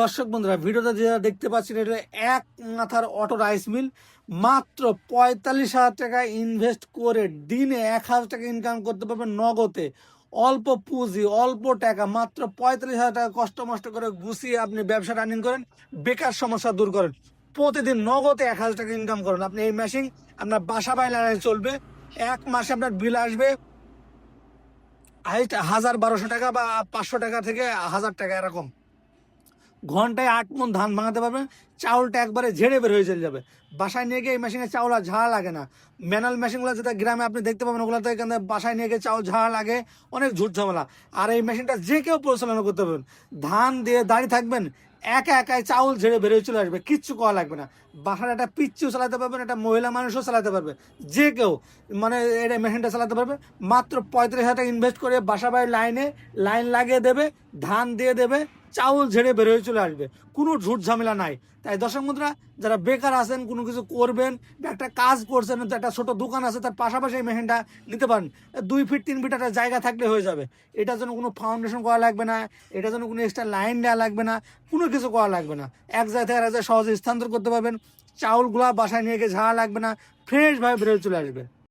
দর্শক বন্ধুরা ভিডিওতে যেটা দেখতে পাচ্ছেন, এটা এক মাথার অটো রাইস মিল। মাত্র পঁয়তাল্লিশ হাজার টাকা ইনভেস্ট করে দিনে এক হাজার টাকা ইনকাম করতে পারবেন নগদে। অল্প পুঁজি, অল্প টাকা, মাত্র পঁয়তাল্লিশ হাজার টাকা কষ্ট মষ্ট করে গুছিয়ে আপনি ব্যবসা রানিং করেন, বেকার সমস্যা দূর করেন। প্রতিদিন নগদে এক হাজার টাকা ইনকাম করেন। আপনি এই মেশিন আপনার বাসা বাইরে চলবে, এক মাসে আপনার বিল আসবে হাজার বারোশো টাকা বা পাঁচশো টাকা থেকে হাজার টাকা এরকম। ঘন্টায় আট মন ধান ভাঙাতে পারবেন চাউলটা একবারে ঝেড়ে বের হয়ে চলে যাবে। বাসায় নিয়ে গিয়ে এই মেশিনে চাউল আর ঝাড়া লাগে না। ম্যানুয়াল মেশিনগুলো যেটা গ্রামে আপনি দেখতে পাবেন, ওগুলোতে এখান বাসায় নিয়ে গিয়ে চাউল ঝাড়া লাগে, অনেক ঝুট ঝামেলা। আর এই মেশিনটা যে কেউ পরিচালনা করতে পারবেন। ধান দিয়ে দাঁড়িয়ে থাকবেন, একা একাই চাউল ঝেড়ে বেরোয় চলে আসবে, কিচ্ছু করা লাগবে না। বাসার একটা পিচ্ছু চালাতে পারবেন একটা মহিলা মানুষও চালাতে পারবে, যে কেউ। মানে এটা মেশিনটা চালাতে পারবে, মাত্র পঁয়ত্রিশ হাজার টাকা ইনভেস্ট করে বাসা বাড়ির লাইনে লাইন লাগিয়ে দেবে, ধান দিয়ে দেবে চাউল ঝেড়ে বেরোয় চলে আসবে। কোনো ঝুট ঝামেলা নাই। তাই দর্শক বন্ধুরা, যারা বেকার আছেন, কোনো কিছু করবেন একটা কাজ করছেন একটা ছোট দোকান আছে, তার পাশাপাশি মেশিনটা নিতে পারেন। দুই ফিট, তিন ফিট একটা জায়গা থাকলে হয়ে যাবে। এটার জন্য কোনো ফাউন্ডেশন করা লাগবে না, এটার জন্য কোনো এক্সট্রা লাইন দেওয়া লাগবে না, কোনো কিছু করা লাগবে না। এক জায়গা থেকে এক জায়গায় সহজে স্থানান্তর করতে পারবেন। চাউলগুলা বাসায় নিয়ে গিয়ে ঝাড়া লাগবে না ফ্রেশভাবে বেরোয় চলে আসবে।